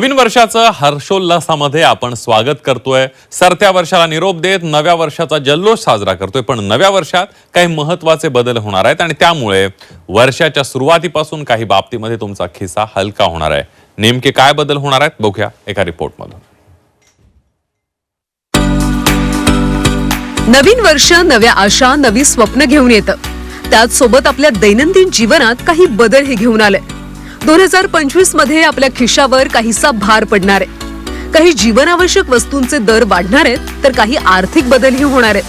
नवीन वर्षाचं हर्षोल्लासामध्ये आपण स्वागत करतोय. सरत्या वर्षाला निरोप देत नव्या वर्षाचा जल्लोष साजरा करतोय. पण नव्या वर्षात काही महत्त्वाचे बदल होणार आहेत आणि त्यामुळे वर्षाच्या सुरुवातीपासून काही बाबतीमध्ये तुमचा खिसा हलका होणार आहे. नेमके काय बदल होणार आहेत? बघूया एका रिपोर्टमधून. नवीन वर्ष नव्या आशा नवी स्वप्न घेऊन येतं. त्याचसोबत आपल्या दैनंदिन जीवनात काही बदल हे घेऊन आले. दोन हजार पंचवीसमध्ये आपल्या खिशावर काहीसा भार पडणार आहे. काही जीवनावश्यक वस्तूंचे दर वाढणार आहेत तर काही आर्थिक बदलही होणार आहेत.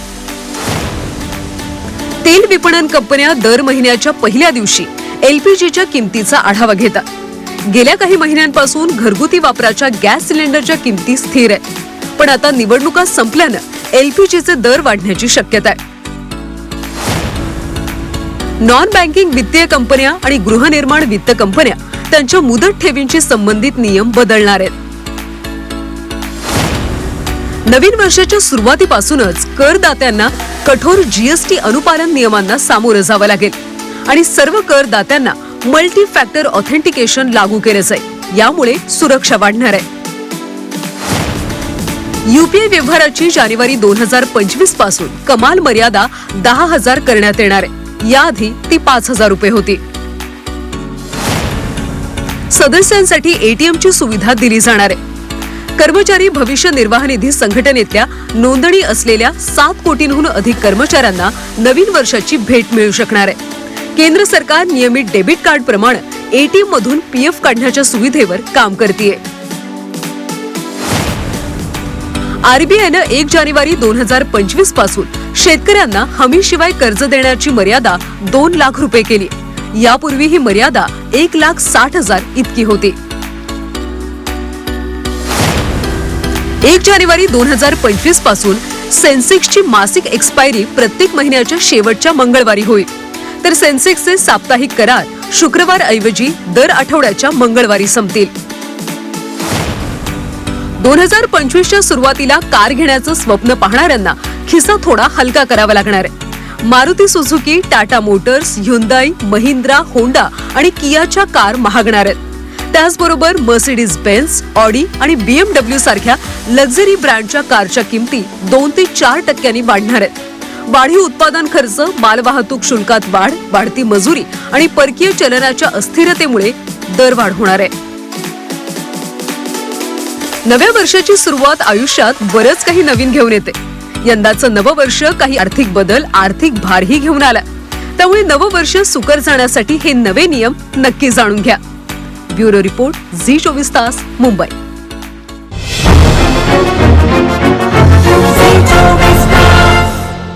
तेल विपणन कंपन्या दर महिन्याच्या पहिल्या दिवशी एलपीजीच्या किमतीचा आढावा घेतात. गेल्या काही महिन्यांपासून घरगुती वापराच्या गॅस सिलेंडरच्या किमती स्थिर आहेत. पण आता निवडणुका संपल्यानं एलपीजीचे दर वाढण्याची शक्यता आहे. नॉन बँकिंग वित्तीय कंपन्या आणि गृहनिर्माण वित्त कंपन्या त्यांच्या मुदत ठेवींशी संबंधित नियम बदलणार आहेत. नवीन वर्षाच्या सुरुवातीपासूनच करदात्यांना कठोर जीएसटी अनुपालन नियमांना सामोरं जावं लागेल. आणि सर्व करदात्यांना मल्टी फॅक्टर ऑथेंटिकेशन लागू केलं जाईल. यामुळे सुरक्षा वाढणार आहे. युपीआय व्यवहाराची जानेवारी दोन हजार पंचवीसपासून कमाल मर्यादा दहा हजार करण्यात येणार आहे. याआधी ती पाच हजार रुपये होती. सदस्यांसाठी एटीएमची सुविधा दिली जाणार आहे. कर्मचारी भविष्य निर्वाह निधी संघटनेतल्या नोंदणी असलेल्या सात कोटींहून अधिक कर्मचाऱ्यांना नवीन वर्षाची भेट मिळू शकणार आहे. केंद्र सरकार नियमित डेबिट कार्ड प्रमाणे एटीएम मधून पीएफ काढण्याच्या सुविधेवर काम करते आरबीआयनं एक जानेवारी दोन हजार पंचवीसपासून शेतकऱ्यांना हमीशिवाय कर्ज देण्याची मर्यादा दोन लाख रुपये केली. यापूर्वी ही मर्यादा एक लाख साठ हजार इतकी होती. एक जानेवारी दोन हजार पंचवीसपासून सेन्सेक्सची मासिक एक्सपायरी प्रत्येक महिन्याच्या शेवटच्या मंगळवारी होईल. तर सेन्सेक्सचे साप्ताहिक करार शुक्रवार ऐवजी दर आठवड्याच्या मंगळवारी संपतील. दोन हजार पंचवीसच्या सुरुवातीला कार घेण्याचं स्वप्न पाहणाऱ्यांना खिसा थोडा हलका करावा लागणार आहे. Maruti Suzuki Tata motors Hyundai Mahindra Honda आणि कियाच्या कार महागणार आहेत. त्याचबरोबर मर्सिडीज बेन्स ऑडी आणि बीएमडब्ल्यू सारख्या लक्झरी ब्रँडच्या कारच्या किमती दोन ते चार टक्क्यांनी वाढणार आहेत. वाढीव उत्पादन खर्च मालवाहतूक शुल्कात वाढ वाढती मजुरी आणि परकीय चलनाच्या अस्थिरतेमुळे दरवाढ होणार आहे. नव्या वर्षाची सुरुवात आयुष्यात बरंच काही नवीन घेऊन येते. यंदाचं नवं वर्ष काही आर्थिक बदल आर्थिक भारही घेऊन आला. त्यामुळे नवं वर्ष सुकर जाण्यासाठी हे नवे नियम नक्की जाणून घ्या. ब्युरो रिपोर्ट झी चोवीस तास मुंबई.